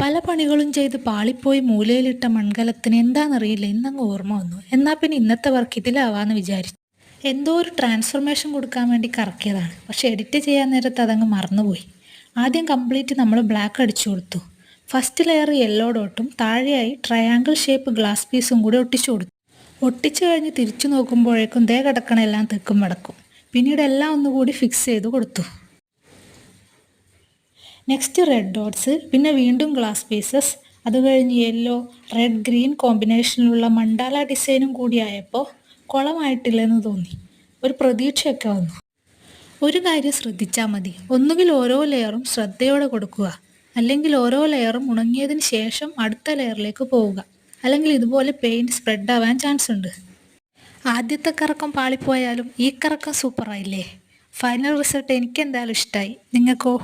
പല പണികളും ചെയ്ത് പാളിപ്പോയി മൂലയിലിട്ട മൺകലത്തിന് എന്താണെന്നറിയില്ല. ഇന്നങ്ങ് ഓർമ്മ വന്നു. എന്നാൽ പിന്നെ ഇന്നത്തെ വർക്ക് ഇതിലാവാന്ന് വിചാരിച്ചു. എന്തോ ഒരു ട്രാൻസ്ഫർമേഷൻ കൊടുക്കാൻ വേണ്ടി കറക്കിയതാണ്. പക്ഷെ എഡിറ്റ് ചെയ്യാൻ നേരത്ത് അതങ്ങ് മറന്നുപോയി. ആദ്യം കംപ്ലീറ്റ് നമ്മൾ ബ്ലാക്ക് അടിച്ചു കൊടുത്തു. ഫസ്റ്റ് ലെയർ യെല്ലോ ഡോട്ടും താഴെയായി ട്രയാങ്കിൾ ഷേപ്പ് ഗ്ലാസ് പീസും കൂടി ഒട്ടിച്ചു കൊടുത്തു. ഒട്ടിച്ചു കഴിഞ്ഞ് തിരിച്ചു നോക്കുമ്പോഴേക്കും ദേ കിടക്കണ എല്ലാം തെക്കും മടക്കും പിന്നീട് എല്ലാം ഒന്നുകൂടി ഫിക്സ് ചെയ്ത് കൊടുത്തു. നെക്സ്റ്റ് റെഡ് ഡോട്ട്സ് പിന്നെ വീണ്ടും ഗ്ലാസ് പീസസ് അത് കഴിഞ്ഞ് യെല്ലോ റെഡ് ഗ്രീൻ കോമ്പിനേഷനിലുള്ള മണ്ടാല ഡിസൈനും കൂടിയായപ്പോൾ കുളമായിട്ടില്ലെന്ന് തോന്നി. ഒരു പ്രതീക്ഷയൊക്കെ വന്നു. ഒരു കാര്യം ശ്രദ്ധിച്ചാൽ മതി. ഒന്നുകിൽ ഓരോ ലെയറും ശ്രദ്ധയോടെ കൊടുക്കുക. അല്ലെങ്കിൽ ഓരോ ലെയറും ഉണങ്ങിയതിന് ശേഷം അടുത്ത ലെയറിലേക്ക് പോവുക. അല്ലെങ്കിൽ ഇതുപോലെ പെയിന്റ് സ്പ്രെഡ് ആവാൻ ചാൻസ് ഉണ്ട്. ആദ്യത്തെ കറക്കം പാളിപ്പോയാലും ഈ കറക്കം സൂപ്പറായില്ലേ ഫൈനൽ റിസൾട്ട് എനിക്ക് എന്തായാലും ഇഷ്ടമായി നിങ്ങൾക്കോ